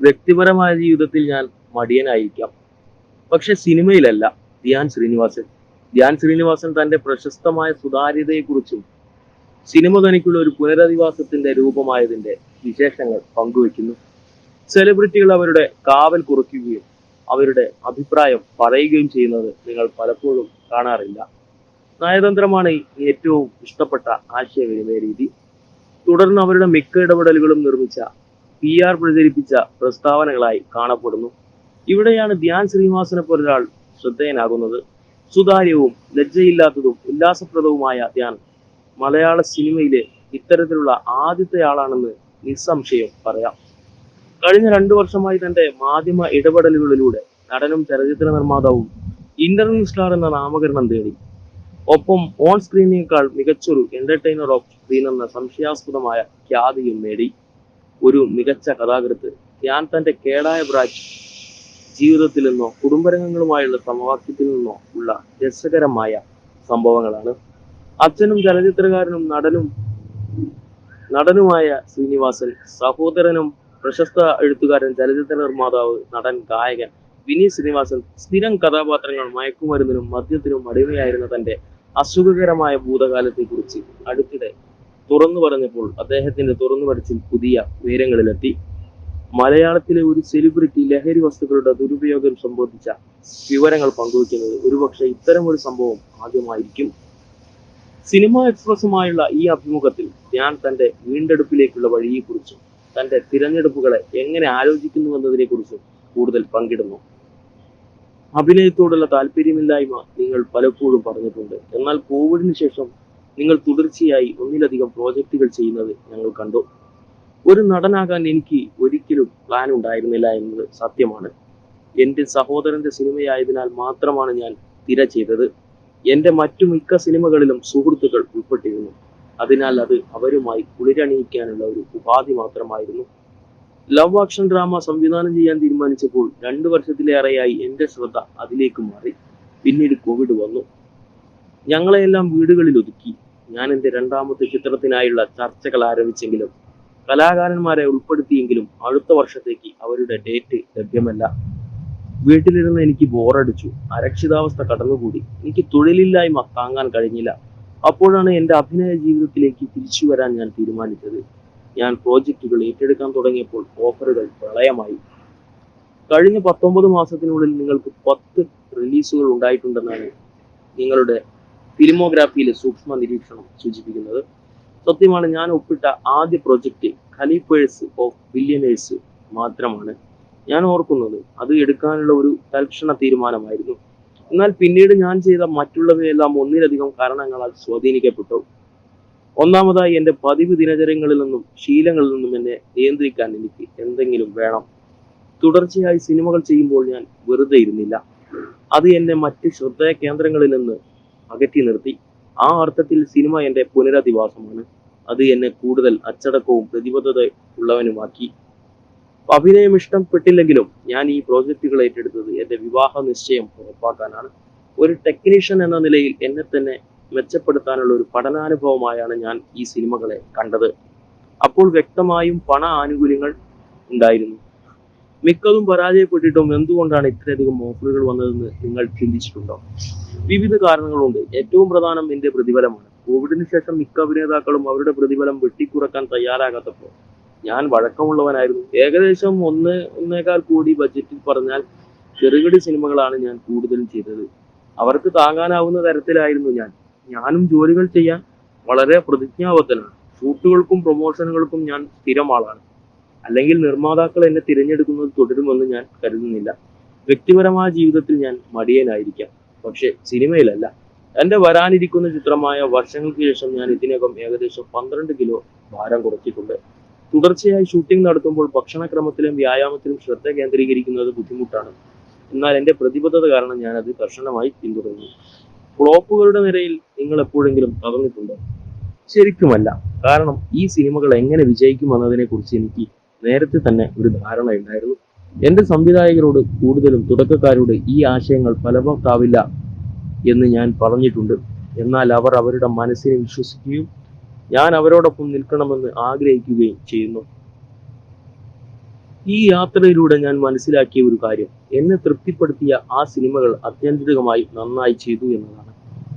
വ്യക്തിപരമായ ജീവിതത്തിൽ ഞാൻ മടിയനായിരിക്കാം. പക്ഷെ സിനിമയിലല്ല ധ്യാൻ ശ്രീനിവാസൻ. ധ്യാൻ ശ്രീനിവാസൻ തന്റെ പ്രശസ്തമായ സുതാര്യതയെക്കുറിച്ചും സിനിമ തനിക്കുള്ള ഒരു പുനരധിവാസത്തിന്റെ രൂപമായതിന്റെ വിശേഷങ്ങൾ പങ്കുവെക്കുന്നു സെലിബ്രിറ്റികൾ അവരുടെ കാവൽ കുറയ്ക്കുകയും അവരുടെ അഭിപ്രായം പറയുകയും ചെയ്യുന്നത് നിങ്ങൾ പലപ്പോഴും കാണാറില്ല. നയതന്ത്രമാണ് ഏറ്റവും ഇഷ്ടപ്പെട്ട ആശയവിനിമയ രീതി. തുടർന്ന് അവരുടെ മിക്ക ഇടപെടലുകളും നിർമ്മിച്ച പി ആർ പ്രചരിപ്പിച്ച പ്രസ്താവനകളായി കാണപ്പെടുന്നു. ഇവിടെയാണ് ധ്യാൻ ശ്രീനിവാസനെ പോലൊരാൾ ശ്രദ്ധേയനാകുന്നത്. സുതാര്യവും ലജ്ജയില്ലാത്തതും ഉല്ലാസപ്രദവുമായ ധ്യാൻ മലയാള സിനിമയിലെ ഇത്തരത്തിലുള്ള ആദ്യത്തെ ആളാണെന്ന് നിസ്സംശയം പറയാം. കഴിഞ്ഞ രണ്ടു വർഷമായി തന്റെ മാധ്യമ ഇടപെടലുകളിലൂടെ നടനും ചലച്ചിത്ര നിർമ്മാതാവും ഇന്റർവ്യൂ സ്റ്റാർ എന്ന നാമകരണം തേടി. ഒപ്പം ഓൺ സ്ക്രീനേക്കാൾ മികച്ചൊരു എന്റർടൈനർ ഓഫ് സ്ക്രീൻ എന്ന സംശയാസ്പദമായ ഖ്യാതിയും നേടി. ഒരു മികച്ച കഥാകൃത്ത്. ഞാൻ തന്റെ കേടായ ബ്രാച്ച് ജീവിതത്തിൽ നിന്നോ കുടുംബരംഗങ്ങളുമായുള്ള സമവാക്യത്തിൽ നിന്നോ ഉള്ള രസകരമായ സംഭവങ്ങളാണ്. അച്ഛനും ചലച്ചിത്രകാരനും നടനും നടനുമായ ശ്രീനിവാസൻ സഹോദരനും പ്രശസ്ത എഴുത്തുകാരൻ ചലച്ചിത്ര നിർമ്മാതാവ് നടൻ ഗായകൻ വിനീത് ശ്രീനിവാസൻ സ്ഥിരം കഥാപാത്രങ്ങൾ മയക്കുമരുന്നിനും മദ്യത്തിനും അടിമയായിരുന്ന തന്റെ അസുഖകരമായ ഭൂതകാലത്തെക്കുറിച്ച് അടുത്തിടെ തുറന്നു പറഞ്ഞപ്പോൾ അദ്ദേഹത്തിന്റെ തുറന്നു പഠിച്ചിൽ പുതിയ ഉയരങ്ങളിലെത്തി. മലയാളത്തിലെ ഒരു സെലിബ്രിറ്റി ലഹരി വസ്തുക്കളുടെ ദുരുപയോഗം സംബന്ധിച്ച വിവരങ്ങൾ പങ്കുവയ്ക്കുന്നത് ഒരുപക്ഷെ ഇത്തരം ഒരു സംഭവം ആദ്യമായിരിക്കും. സിനിമ എക്സ്പ്രസുമായുള്ള ഈ അഭിമുഖത്തിൽ ഞാൻ തന്റെ വീണ്ടെടുപ്പിലേക്കുള്ള വഴിയെക്കുറിച്ചും തന്റെ തിരഞ്ഞെടുപ്പുകളെ എങ്ങനെ ആലോചിക്കുന്നു എന്നതിനെക്കുറിച്ചും കൂടുതൽ പങ്കിടുന്നു. അഭിനയത്തോടുള്ള താല്പര്യമില്ലായ്മ നിങ്ങൾ പലപ്പോഴും പറഞ്ഞിട്ടുണ്ട്. എന്നാൽ കോവിഡിന് ശേഷം നിങ്ങൾ തുടർച്ചയായി ഒന്നിലധികം പ്രോജക്റ്റുകൾ ചെയ്യുന്നത് ഞങ്ങൾ കണ്ടു. ഒരു നടനാകാൻ എനിക്ക് ഒരിക്കലും പ്ലാൻ ഉണ്ടായിരുന്നില്ല എന്നത് സത്യമാണ്. എന്റെ സഹോദരന്റെ സിനിമയായതിനാൽ മാത്രമാണ് ഞാൻ തിര ചെയ്തത്. എന്റെ മറ്റു മിക്ക സിനിമകളിലും സുഹൃത്തുക്കൾ ഉൾപ്പെട്ടിരുന്നു. അതിനാൽ അത് അവരുമായി കുളിരണിയിക്കാനുള്ള ഒരു ഉപാധി മാത്രമായിരുന്നു. ലവ് ആക്ഷൻ ഡ്രാമ സംവിധാനം ചെയ്യാൻ തീരുമാനിച്ചപ്പോൾ രണ്ടു വർഷത്തിലേറെയായി എന്റെ ശ്രദ്ധ അതിലേക്ക് മാറി. പിന്നീട് കോവിഡ് വന്നു. ഞങ്ങളെയെല്ലാം വീടുകളിൽ ഒതുക്കി. ഞാൻ എന്റെ രണ്ടാമത്തെ ചിത്രത്തിനായുള്ള ചർച്ചകൾ ആരംഭിച്ചെങ്കിലും കലാകാരന്മാരെ ഉൾപ്പെടുത്തിയെങ്കിലും അടുത്ത വർഷത്തേക്ക് അവരുടെ ഡേറ്റ് ലഭ്യമല്ല. വീട്ടിലിരുന്ന് എനിക്ക് ബോറടിച്ചു അരക്ഷിതാവസ്ഥ കടന്നുകൂടി. എനിക്ക് തൊഴിലില്ലായ്മ താങ്ങാൻ കഴിഞ്ഞില്ല. അപ്പോഴാണ് എന്റെ അഭിനയ ജീവിതത്തിലേക്ക് തിരിച്ചു വരാൻ ഞാൻ തീരുമാനിച്ചത്. ഞാൻ പ്രോജക്റ്റുകൾ ഏറ്റെടുക്കാൻ തുടങ്ങിയപ്പോൾ ഓഫറുകൾ പ്രളയമായി. കഴിഞ്ഞ പത്തൊമ്പത് മാസത്തിനുള്ളിൽ നിങ്ങൾക്ക് പത്ത് റിലീസുകൾ ഉണ്ടായിട്ടുണ്ടെന്നാണ് നിങ്ങളുടെ ഫിലിമോഗ്രാഫിയിലെ സൂക്ഷ്മ നിരീക്ഷണം സൂചിപ്പിക്കുന്നത്. സത്യമാണ് ഞാൻ ഒപ്പിട്ട ആദ്യ പ്രൊജക്റ്റ് ഖലീഫേഴ്സ് ഓഫ് ബില്യനേഴ്സ് മാത്രമാണ്. ഞാൻ ഓർക്കുന്നത് അത് എടുക്കാനുള്ള ഒരു തൽക്ഷണ തീരുമാനമായിരുന്നു. എന്നാൽ പിന്നീട് ഞാൻ ചെയ്ത മറ്റുള്ളവയെല്ലാം ഒന്നിലധികം കാരണങ്ങളാൽ സ്വാധീനിക്കപ്പെട്ടു. ഒന്നാമതായി എന്റെ പതിവ് ദിനചര്യങ്ങളിൽ നിന്നും ശീലങ്ങളിൽ നിന്നും എന്നെ നിയന്ത്രിക്കാൻ എനിക്ക് എന്തെങ്കിലും വേണം. തുടർച്ചയായി സിനിമകൾ ചെയ്യുമ്പോൾ ഞാൻ വെറുതെ ഇരുന്നില്ല. അത് എന്നെ മറ്റ് ശ്രദ്ധേയ കേന്ദ്രങ്ങളിൽ നിന്ന് അകറ്റി നിർത്തി. ആ അർത്ഥത്തിൽ സിനിമ എന്റെ പുനരധിവാസമാണ്. അത് എന്നെ കൂടുതൽ അച്ചടക്കവും പ്രതിബദ്ധത ഉള്ളവനുമാക്കി അഭിനയം ഇഷ്ടപ്പെട്ടില്ലെങ്കിലും ഞാൻ ഈ പ്രോജക്റ്റുകൾ ഏറ്റെടുത്തത് എന്റെ വിവാഹ നിശ്ചയം ഉറപ്പാക്കാനാണ്. ഒരു ടെക്നീഷ്യൻ എന്ന നിലയിൽ എന്നെ തന്നെ മെച്ചപ്പെടുത്താനുള്ള ഒരു പഠനാനുഭവമായാണ് ഞാൻ ഈ സിനിമകളെ കണ്ടത്. അപ്പോൾ വ്യക്തമായും പണ ആനുകൂല്യങ്ങൾ ഉണ്ടായിരുന്നു. മിക്കതും പരാജയപ്പെട്ടിട്ടും എന്തുകൊണ്ടാണ് ഇത്രയധികം ഓഫറുകൾ വന്നതെന്ന് നിങ്ങൾ ചിന്തിച്ചിട്ടുണ്ടോ? വിവിധ കാരണങ്ങളുണ്ട്. ഏറ്റവും പ്രധാനം എന്റെ പ്രതിഫലമാണ്. കോവിഡിന് ശേഷം മിക്ക അഭിനേതാക്കളും അവരുടെ പ്രതിഫലം വെട്ടിക്കുറക്കാൻ തയ്യാറാകാത്തപ്പോൾ ഞാൻ വഴക്കമുള്ളവനായിരുന്നു. ഏകദേശം ഒന്ന് ഒന്നേകാൽ കോടി ബജറ്റിൽ പറഞ്ഞാൽ ചെറുകിടി സിനിമകളാണ് ഞാൻ കൂടുതലും ചെയ്തത്. അവർക്ക് താങ്ങാനാവുന്ന തരത്തിലായിരുന്നു ഞാൻ. ഞാനും ജോലികൾ ചെയ്യാൻ വളരെ പ്രതിജ്ഞാബദ്ധനാണ്. ഷൂട്ടുകൾക്കും പ്രൊമോഷനുകൾക്കും ഞാൻ സ്ഥിരം ആളാണ് അല്ലെങ്കിൽ നിർമ്മാതാക്കൾ എന്നെ തിരഞ്ഞെടുക്കുന്നത് തുടരുമെന്ന് ഞാൻ കരുതുന്നില്ല. വ്യക്തിപരമായ ജീവിതത്തിൽ ഞാൻ മടിയനായിരിക്കാം. പക്ഷെ സിനിമയിലല്ല. എന്റെ വരാനിരിക്കുന്ന ചിത്രമായ വർഷങ്ങൾക്ക് ശേഷം ഞാൻ ഇതിനകം ഏകദേശം പന്ത്രണ്ട് കിലോ ഭാരം കുറച്ചിട്ടുണ്ട്. തുടർച്ചയായി ഷൂട്ടിംഗ് നടത്തുമ്പോൾ ഭക്ഷണക്രമത്തിലും വ്യായാമത്തിലും ശ്രദ്ധ കേന്ദ്രീകരിക്കുന്നത് ബുദ്ധിമുട്ടാണ്. എന്നാൽ എന്റെ പ്രതിബദ്ധത കാരണം ഞാൻ അത് കർശനമായി പിന്തുടരുന്നു. ഫ്ലോപ്പുകളുടെ നിരയിൽ നിങ്ങൾ എപ്പോഴെങ്കിലും തകർന്നിട്ടുണ്ടോ ശരിക്കുമല്ല. കാരണം ഈ സിനിമകൾ എങ്ങനെ വിജയിക്കും എന്നതിനെക്കുറിച്ച് എനിക്ക് നേരത്തെ തന്നെ ഒരു ധാരണ ഉണ്ടായിരുന്നു. എന്റെ സംവിധായകരോട് കൂടുതലും തുടക്കക്കാരോട് ഈ ആശയങ്ങൾ ഫലവത്താവില്ല എന്ന് ഞാൻ പറഞ്ഞിട്ടുണ്ട്. എന്നാൽ അവർ അവരുടെ മനസ്സിനെ വിശ്വസിക്കുകയും ഞാൻ അവരോടൊപ്പം നിൽക്കണമെന്ന് ആഗ്രഹിക്കുകയും ചെയ്യുന്നു. ഈ യാത്രയിലൂടെ ഞാൻ മനസ്സിലാക്കിയ ഒരു കാര്യം എന്നെ തൃപ്തിപ്പെടുത്തിയ ആ സിനിമകൾ അത്യന്തികമായി നന്നായി ചെയ്തു എന്നതാണ്.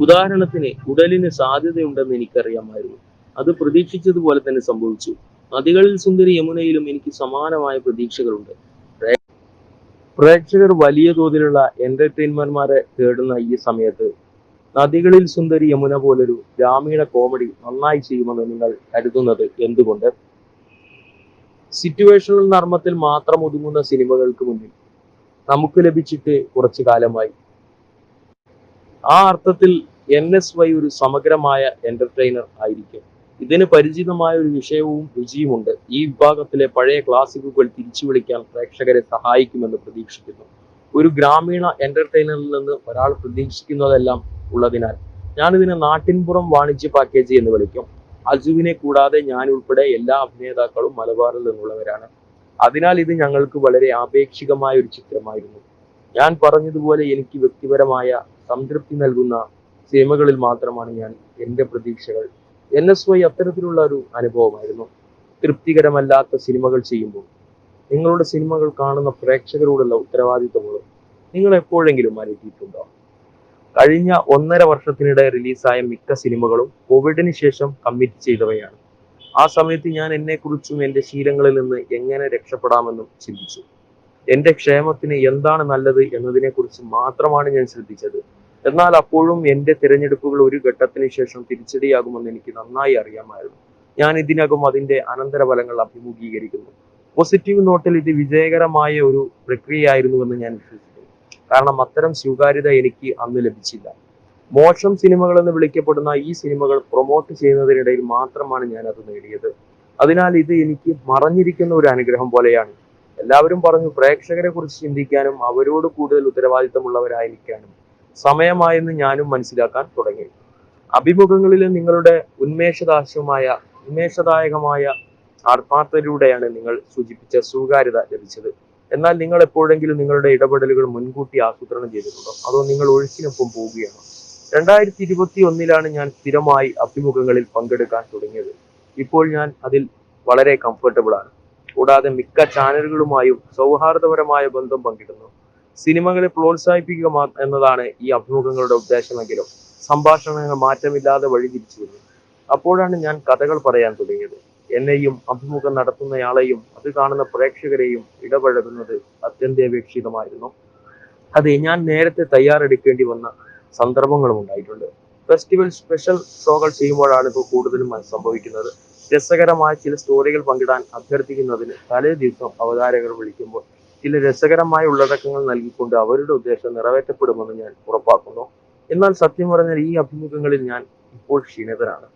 ഉദാഹരണത്തിന് ഉടലിന് സാധ്യതയുണ്ടെന്ന് എനിക്കറിയാമായിരുന്നു. അത് പ്രതീക്ഷിച്ചതുപോലെ തന്നെ സംഭവിച്ചു. നദികളിൽ സുന്ദരി യമുനയിലും എനിക്ക് സമാനമായ പ്രതീക്ഷകളുണ്ട്. പ്രേ- പ്രേക്ഷകർ വലിയ തോതിലുള്ള എന്റർടൈൻമെന്റ്മാരെ തേടുന്ന ഈ സമയത്ത് നദികളിൽ സുന്ദരി യമുന പോലൊരു ഗ്രാമീണ കോമഡി നന്നായി ചെയ്യുമെന്ന് നിങ്ങൾ കരുതുന്നത് എന്തുകൊണ്ട്? സിറ്റുവേഷണൽ നർമ്മത്തിൽ മാത്രം ഒതുങ്ങുന്ന സിനിമകൾക്ക് മുന്നിൽ നമുക്ക് ലഭിച്ചിട്ട് കുറച്ചു കാലമായി. ആ അർത്ഥത്തിൽ എൻ എസ് വൈ ഒരു സമഗ്രമായ എന്റർടൈനർ ആയിരിക്കും. ഇതിന് പരിചിതമായ ഒരു വിഷയവും രുചിയുമുണ്ട്. ഈ വിഭാഗത്തിലെ പഴയ ക്ലാസിക്കുകൾ തിരിച്ചു വിളിക്കാൻ പ്രേക്ഷകരെ സഹായിക്കുമെന്ന് പ്രതീക്ഷിക്കുന്നു. ഒരു ഗ്രാമീണ എന്റർടൈനറിൽ നിന്ന് ഒരാൾ പ്രതീക്ഷിക്കുന്നതെല്ലാം ഉള്ളതിനാൽ ഞാനിതിനെ നാട്ടിൻപുറം വാണിജ്യ പാക്കേജ് എന്ന് വിളിക്കും. അജുവിനെ കൂടാതെ ഞാൻ ഉൾപ്പെടെ എല്ലാ അഭിനേതാക്കളും മലബാറിൽ നിന്നുള്ളവരാണ്. അതിനാൽ ഇത് ഞങ്ങൾക്ക് വളരെ ആപേക്ഷികമായ ഒരു ചിത്രമായിരുന്നു. ഞാൻ പറഞ്ഞതുപോലെ എനിക്ക് വ്യക്തിപരമായ സംതൃപ്തി നൽകുന്ന സിനിമകളിൽ മാത്രമാണ് ഞാൻ എന്റെ പ്രതീക്ഷകൾ എൻ എസ് വൈ അത്തരത്തിലുള്ള ഒരു അനുഭവമായിരുന്നു. തൃപ്തികരമല്ലാത്ത സിനിമകൾ ചെയ്യുമ്പോൾ. നിങ്ങളുടെ സിനിമകൾ കാണുന്ന പ്രേക്ഷകരോടുള്ള ഉത്തരവാദിത്തങ്ങളും നിങ്ങൾ എപ്പോഴെങ്കിലും അലട്ടിയിട്ടുണ്ടോ കഴിഞ്ഞ ഒന്നര വർഷത്തിനിടെ റിലീസായ മിക്ക സിനിമകളും കോവിഡിന് ശേഷം കമ്മിറ്റ് ചെയ്തവയാണ്. ആ സമയത്ത് ഞാൻ എന്നെക്കുറിച്ചും എന്റെ ശീലങ്ങളിൽ നിന്ന് എങ്ങനെ രക്ഷപ്പെടാമെന്നും ചിന്തിച്ചു. എന്റെ ക്ഷേമത്തിന് എന്താണ് നല്ലത് എന്നതിനെക്കുറിച്ച് മാത്രമാണ് ഞാൻ ശ്രദ്ധിച്ചത്. എന്നാൽ അപ്പോഴും എന്റെ തിരഞ്ഞെടുപ്പുകൾ ഒരു ഘട്ടത്തിന് ശേഷം തിരിച്ചടിയാകുമെന്ന് എനിക്ക് നന്നായി അറിയാമായിരുന്നു. ഞാൻ ഇതിനകം അതിന്റെ അനന്തരഫലങ്ങൾ അഭിമുഖീകരിക്കുന്നു. പോസിറ്റീവ് നോട്ടിൽ ഇത് വിജയകരമായ ഒരു പ്രക്രിയയായിരുന്നുവെന്ന് ഞാൻ വിശ്വസിക്കുന്നു. കാരണം അത്തരം സ്വീകാര്യത എനിക്ക് അന്ന് ലഭിച്ചില്ല. മോശം സിനിമകൾ എന്ന് വിളിക്കപ്പെടുന്ന ഈ സിനിമകൾ പ്രൊമോട്ട് ചെയ്യുന്നതിനിടയിൽ മാത്രമാണ് ഞാൻ അത് നേടിയത്. അതിനാൽ ഇത് എനിക്ക് മറഞ്ഞിരിക്കുന്ന ഒരു അനുഗ്രഹം പോലെയാണ്. എല്ലാവരും പറഞ്ഞു പ്രേക്ഷകരെ കുറിച്ച് ചിന്തിക്കാനും അവരോട് കൂടുതൽ ഉത്തരവാദിത്തമുള്ളവരായിരിക്കാനും. സമയമായെന്ന് ഞാനും മനസ്സിലാക്കാൻ തുടങ്ങി. അഭിമുഖങ്ങളിൽ നിങ്ങളുടെ ഉന്മേഷദാശമായ ഉന്മേഷദായകമായ ആത്മാർത്ഥതയിലൂടെയാണ് നിങ്ങൾ സൂചിപ്പിച്ച സ്വീകാര്യത ലഭിച്ചത്. എന്നാൽ നിങ്ങൾ എപ്പോഴെങ്കിലും നിങ്ങളുടെ ഇടപെടലുകൾ മുൻകൂട്ടി ആസൂത്രണം ചെയ്തിട്ടുണ്ടോ? അതോ നിങ്ങൾ ഒഴുക്കിനൊപ്പം പോവുകയാണോ? രണ്ടായിരത്തി ഇരുപത്തി ഒന്നിലാണ് ഞാൻ സ്ഥിരമായി അഭിമുഖങ്ങളിൽ പങ്കെടുക്കാൻ തുടങ്ങിയത്. ഇപ്പോൾ ഞാൻ അതിൽ വളരെ കംഫർട്ടബിൾ ആണ്. കൂടാതെ മിക്ക ചാനലുകളുമായും സൗഹാർദ്ദപരമായ ബന്ധം പങ്കിടുന്നു. സിനിമകളെ പ്രോത്സാഹിപ്പിക്കുക എന്നതാണ് ഈ അഭിമുഖങ്ങളുടെ ഉദ്ദേശമെങ്കിലും സംഭാഷണങ്ങൾ മാറ്റമില്ലാതെ വഴി വഴിതിരിച്ചിരുന്നു അപ്പോഴാണ് ഞാൻ കഥകൾ പറയാൻ തുടങ്ങിയത്. എന്നെയും അഭിമുഖം നടത്തുന്നയാളെയും അത് കാണുന്ന പ്രേക്ഷകരെയും ഇടപഴകുന്നത് അത്യന്താപേക്ഷിതമായിരുന്നു. അതെ ഞാൻ നേരത്തെ തയ്യാറെടുക്കേണ്ടി വന്ന സന്ദർഭങ്ങളും ഉണ്ടായിട്ടുണ്ട്. ഫെസ്റ്റിവൽ സ്പെഷ്യൽ ഷോകൾ ചെയ്യുമ്പോഴാണ് ഇപ്പോൾ കൂടുതലും സംഭവിക്കുന്നത്. രസകരമായ ചില സ്റ്റോറികൾ പങ്കിടാൻ അഭ്യർത്ഥിക്കുന്നതിന് തലേ ദിവസം അവതാരകർ വിളിക്കുമ്പോൾ ചില രസകരമായ ഉള്ളടക്കങ്ങൾ നൽകിക്കൊണ്ട് അവരുടെ ഉദ്ദേശം നിറവേറ്റപ്പെടുമെന്ന് ഞാൻ ഉറപ്പാക്കുന്നു. എന്നാൽ സത്യം പറഞ്ഞാൽ ഈ അഭിമുഖങ്ങളിൽ ഞാൻ ഇപ്പോൾ ക്ഷീണിതനാണ്.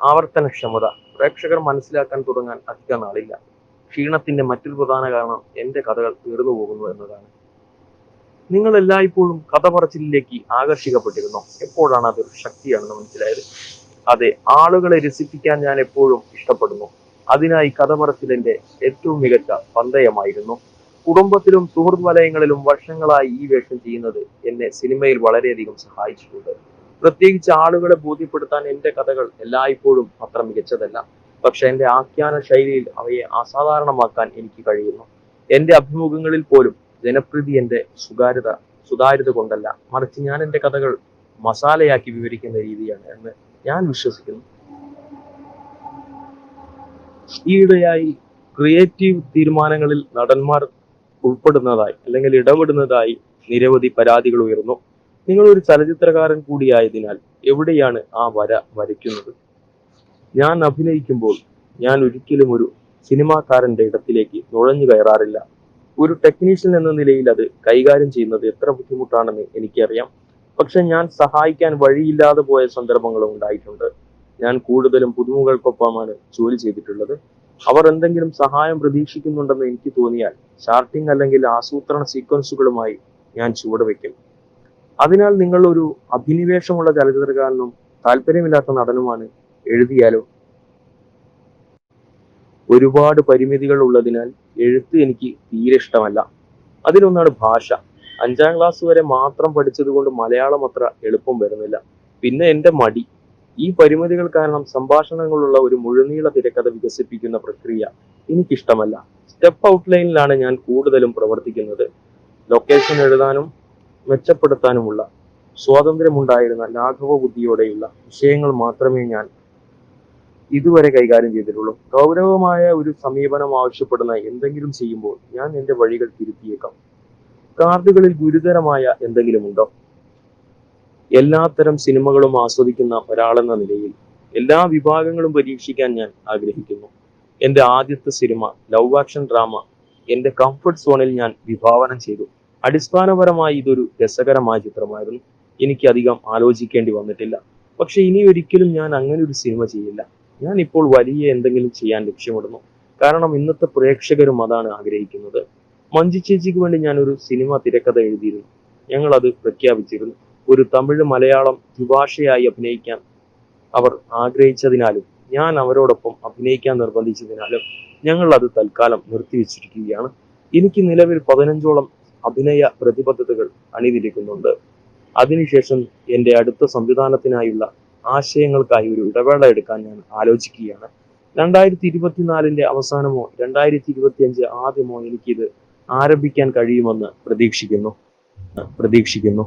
ആവർത്തനക്ഷമത പ്രേക്ഷകർ മനസ്സിലാക്കാൻ തുടങ്ങാൻ അധിക നാളില്ല. ക്ഷീണത്തിന്റെ മറ്റൊരു പ്രധാന കാരണം എന്റെ കഥകൾ തീർന്നു പോകുന്നു എന്നതാണ്. നിങ്ങൾ എല്ലായ്പ്പോഴും കഥ പറച്ചിലേക്ക് ആകർഷിക്കപ്പെട്ടിരുന്നു. എപ്പോഴാണ് അതൊരു ശക്തിയാണെന്ന് മനസ്സിലായത്? അതെ ആളുകളെ രസിപ്പിക്കാൻ ഞാൻ എപ്പോഴും ഇഷ്ടപ്പെടുന്നു. അതിനായി കഥ പറച്ചിലിന്റെ ഏറ്റവും മികച്ച പന്തയമായിരുന്നു. കുടുംബത്തിലും സുഹൃത്ത് വലയങ്ങളിലും വർഷങ്ങളായി ഈ വേഷം ചെയ്യുന്നത് എന്നെ സിനിമയിൽ വളരെയധികം സഹായിച്ചിട്ടുണ്ട്. പ്രത്യേകിച്ച് ആളുകളെ ബോധ്യപ്പെടുത്താൻ എന്റെ കഥകൾ എല്ലായ്പ്പോഴും അത്ര മികച്ചതല്ല. പക്ഷെ എന്റെ ആഖ്യാന ശൈലിയിൽ അവയെ അസാധാരണമാക്കാൻ എനിക്ക് കഴിയുന്നു. എന്റെ അഭിമുഖങ്ങളിൽ പോലും ജനപ്രീതി എന്റെ സുതാര്യത സുതാര്യത കൊണ്ടല്ല. മറിച്ച് ഞാൻ എന്റെ കഥകൾ മസാലയാക്കി വിവരിക്കുന്ന രീതിയാണ് എന്ന് ഞാൻ വിശ്വസിക്കുന്നു. ഈയിടെയായി ക്രിയേറ്റീവ് തീരുമാനങ്ങളിൽ നടന്മാർ ഉൾപ്പെടുന്നതായി അല്ലെങ്കിൽ ഇടപെടുന്നതായി നിരവധി പരാതികൾ ഉയർന്നു. നിങ്ങൾ ഒരു ചലച്ചിത്രകാരൻ കൂടിയായതിനാൽ എവിടെയാണ് ആ വര വരയ്ക്കുന്നത്? ഞാൻ അഭിനയിക്കുമ്പോൾ ഞാൻ ഒരിക്കലും ഒരു സിനിമാക്കാരന്റെ ഇടത്തിലേക്ക് നുഴഞ്ഞു കയറാറില്ല. ഒരു ടെക്നീഷ്യൻ എന്ന നിലയിൽ അത് കൈകാര്യം ചെയ്യുന്നത് എത്ര ബുദ്ധിമുട്ടാണെന്ന് എനിക്കറിയാം. പക്ഷെ ഞാൻ സഹായിക്കാൻ വഴിയില്ലാതെ പോയ സന്ദർഭങ്ങളും ഉണ്ടായിട്ടുണ്ട്. ഞാൻ കൂടുതലും പുതുമുകൾക്കൊപ്പമാണ് ജോലി ചെയ്തിട്ടുള്ളത്. അവർ എന്തെങ്കിലും സഹായം പ്രതീക്ഷിക്കുന്നുണ്ടെന്ന് എനിക്ക് തോന്നിയാൽ ചാർട്ടിംഗ് അല്ലെങ്കിൽ ആസൂത്രണ സീക്വൻസുകളുമായി ഞാൻ ചുവടുവെക്കും അതിനാൽ നിങ്ങൾ ഒരു അഭിനിവേശമുള്ള ചലച്ചിത്രകാരനും താല്പര്യമില്ലാത്ത നടനുമാണ് എഴുതിയാലോ ഒരുപാട് പരിമിതികൾ ഉള്ളതിനാൽ എഴുത്ത് എനിക്ക് തീരെ ഇഷ്ടമല്ല. അതിലൊന്നാണ് ഭാഷ. അഞ്ചാം ക്ലാസ് വരെ മാത്രം പഠിച്ചതുകൊണ്ട് മലയാളം അത്ര എളുപ്പം വരുന്നില്ല. പിന്നെ എന്റെ മടി. ഈ പരിമിതികൾ കാരണം സംഭാഷണങ്ങളുള്ള ഒരു മുഴുനീള തിരക്കഥ വികസിപ്പിക്കുന്ന പ്രക്രിയ എനിക്കിഷ്ടമല്ല. സ്റ്റെപ്പ് ഔട്ട് ലൈനിലാണ് ഞാൻ കൂടുതലും പ്രവർത്തിക്കുന്നത്. ലൊക്കേഷൻ എഴുതാനും മെച്ചപ്പെടുത്താനുമുള്ള സ്വാതന്ത്ര്യമുണ്ടായിരുന്ന ലാഘവ ബുദ്ധിയോടെയുള്ള വിഷയങ്ങൾ മാത്രമേ ഞാൻ ഇതുവരെ കൈകാര്യം ചെയ്തിട്ടുള്ളൂ. ഗൗരവമായ ഒരു സമീപനം ആവശ്യപ്പെടുന്ന എന്തെങ്കിലും ചെയ്യുമ്പോൾ ഞാൻ എന്റെ വഴികൾ തിരുത്തിയേക്കാം. കാർഡുകളിൽ ഗുരുതരമായ എന്തെങ്കിലും ഉണ്ടോ? എല്ലാത്തരം സിനിമകളും ആസ്വദിക്കുന്ന ഒരാളെന്ന നിലയിൽ എല്ലാ വിഭാഗങ്ങളും പരീക്ഷിക്കാൻ ഞാൻ ആഗ്രഹിക്കുന്നു. എന്റെ ആദ്യത്തെ സിനിമ ലവ് ആക്ഷൻ ഡ്രാമ എന്റെ കംഫർട്ട് സോണിൽ ഞാൻ വിഭാവനം ചെയ്തു. അടിസ്ഥാനപരമായി ഇതൊരു രസകരമായ ചിത്രമായിരുന്നു. എനിക്ക് അധികം ആലോചിക്കേണ്ടി വന്നിട്ടില്ല. പക്ഷെ ഇനി ഒരിക്കലും ഞാൻ അങ്ങനെ ഒരു സിനിമ ചെയ്യില്ല. ഞാൻ ഇപ്പോൾ വലിയ എന്തെങ്കിലും ചെയ്യാൻ ലക്ഷ്യമിടുന്നു. കാരണം ഇന്നത്തെ പ്രേക്ഷകരും അതാണ് ആഗ്രഹിക്കുന്നത്. മഞ്ജു ചേച്ചിക്ക് വേണ്ടി ഞാൻ ഒരു സിനിമ തിരക്കഥ എഴുതിയിരുന്നു. ഞങ്ങൾ അത് പ്രഖ്യാപിച്ചിരുന്നു. ഒരു തമിഴ് മലയാളം ദ്വിഭാഷയായി അഭിനയിക്കാൻ അവർ ആഗ്രഹിച്ചതിനാലും ഞാൻ അവരോടൊപ്പം അഭിനയിക്കാൻ നിർബന്ധിച്ചതിനാലും ഞങ്ങൾ അത് തൽക്കാലം നിർത്തിവെച്ചിരിക്കുകയാണ്. എനിക്ക് നിലവിൽ പതിനഞ്ചോളം അഭിനയ പ്രതിബദ്ധതകൾ അണിതിരിക്കുന്നുണ്ട് അതിനുശേഷം എന്റെ അടുത്ത സംവിധാനത്തിനായുള്ള ആശയങ്ങൾക്കായി ഒരു ഇടവേള എടുക്കാൻ ഞാൻ ആലോചിക്കുകയാണ്. രണ്ടായിരത്തി ഇരുപത്തിനാലിന്റെ അവസാനമോ രണ്ടായിരത്തി ഇരുപത്തിയഞ്ച് ആദ്യമോ എനിക്കിത് ആരംഭിക്കാൻ കഴിയുമെന്ന് പ്രതീക്ഷിക്കുന്നു. പ്രതീക്ഷിക്കുന്നു.